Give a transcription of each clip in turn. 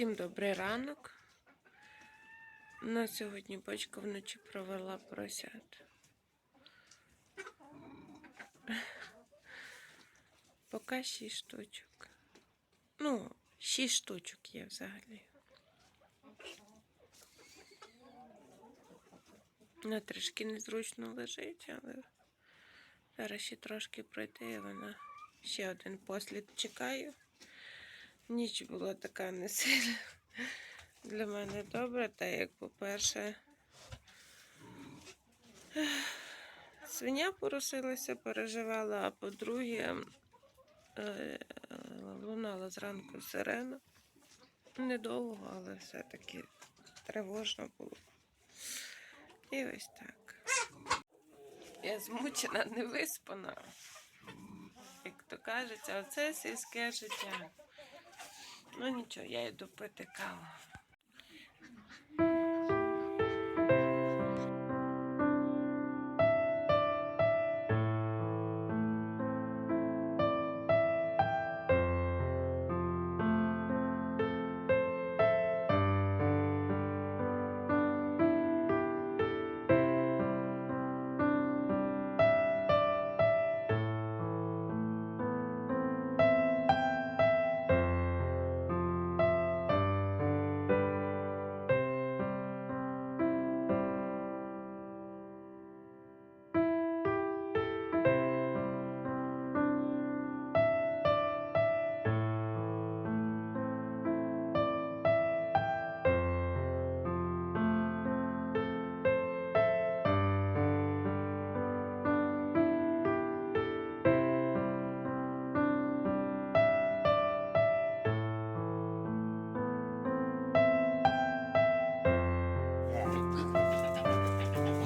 Всім добрий ранок. На сьогодні бочка вночі провела поросят. Поки шість штучок. Ну, шість штучок є взагалі. Вона трішки незручно лежить, але зараз ще трошки пройти, і вона ще один послід чекаю. Ніч була така не сильно для мене добра, та як, по-перше, свиня порушилася, переживала, а по-друге, е, лунала зранку сирена. Недовго, але все-таки тривожно було. І ось так. Я змучена, не виспана. Як то кажеться, оце сільське життя. Ну нічого, я йду пити каву.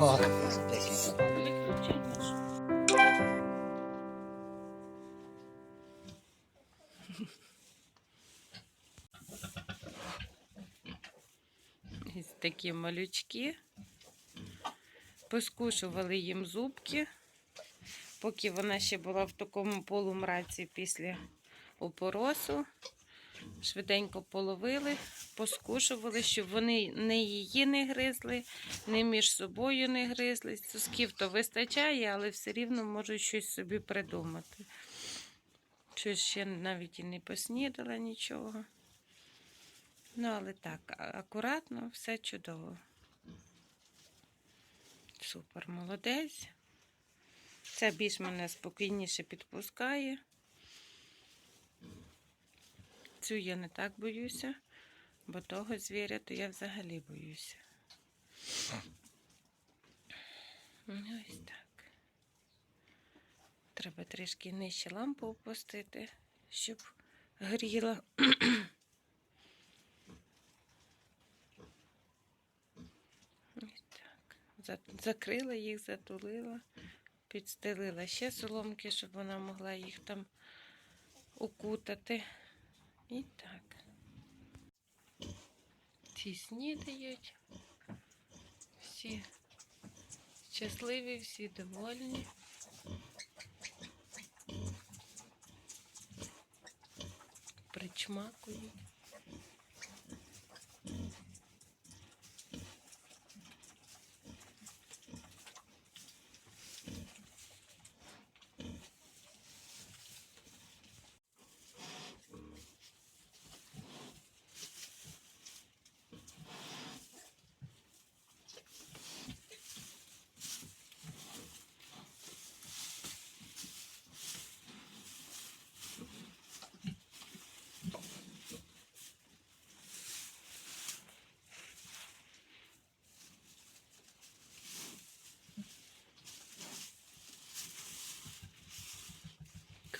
Ось такі малючки. Поскушували їм зубки, поки вона ще була в такому полумраці після опоросу. Швиденько половили, поскушували, щоб вони не її не гризли, не між собою не гризли. Сосків то вистачає, але все рівно можуть щось собі придумати. Щось ще навіть і не поснідала нічого. Ну, але так, акуратно, все чудово. Супер, молодець. Це більш мене спокійніше підпускає. Цю я не так боюся, бо того звіря то я взагалі боюся. Ну, ось так. Треба трішки нижче лампу опустити, щоб гріла. Закрила їх, затулила, підстелила ще соломки, щоб вона могла їх там укутати. І так. Всі снідають. Всі щасливі, всі довольні. Причмакують.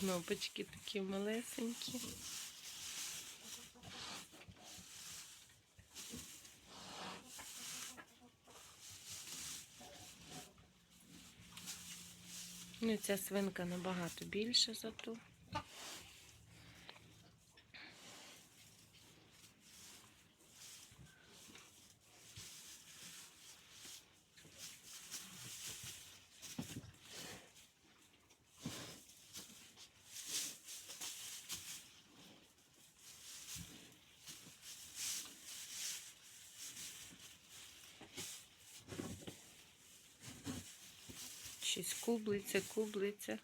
Кнопочки такі малесенькі. Ну, ця свинка набагато більша за ту. Щось кублиться, кублиться.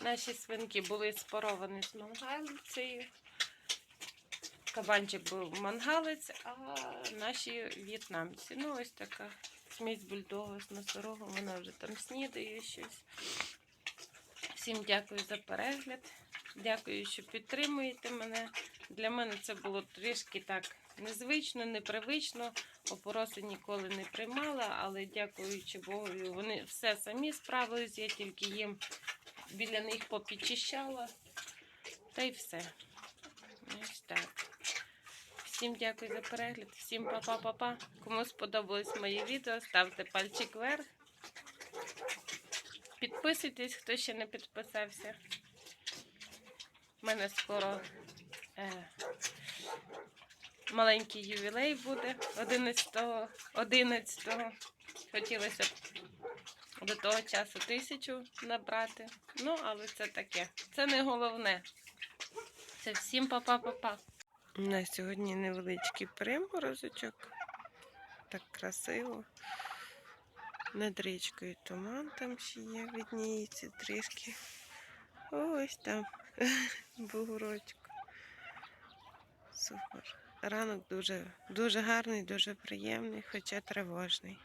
Наші свинки були споровані з мангалицею. Кабанчик був мангалець, а наші в'єтнамці. Ну, ось така смесь бульдога з носорогом, вона вже там снідає щось. Всім дякую за перегляд. Дякую, що підтримуєте мене. Для мене це було трішки так незвично, непривично. Опороси ніколи не приймала, але дякуючи Богу, вони все самі справились, я тільки їм біля них попідчищала. Та й все. Ось так. Всім дякую за перегляд. Всім па-па-па-па. Кому сподобалось моє відео, ставте пальчик вверх. Підписуйтесь, хто ще не підписався. У мене скоро е, маленький ювілей буде 11-го. 11-го. Хотілося б до того часу тисячу набрати. Ну, але це таке. Це не головне. Це всім па-па-па-па. У нас сьогодні невеличкий приморозочок. Так красиво. Над річкою туман там ще є, видніється трішки. Ось там бугорочок. Супер. Ранок дуже, дуже гарний, дуже приємний, хоча тривожний.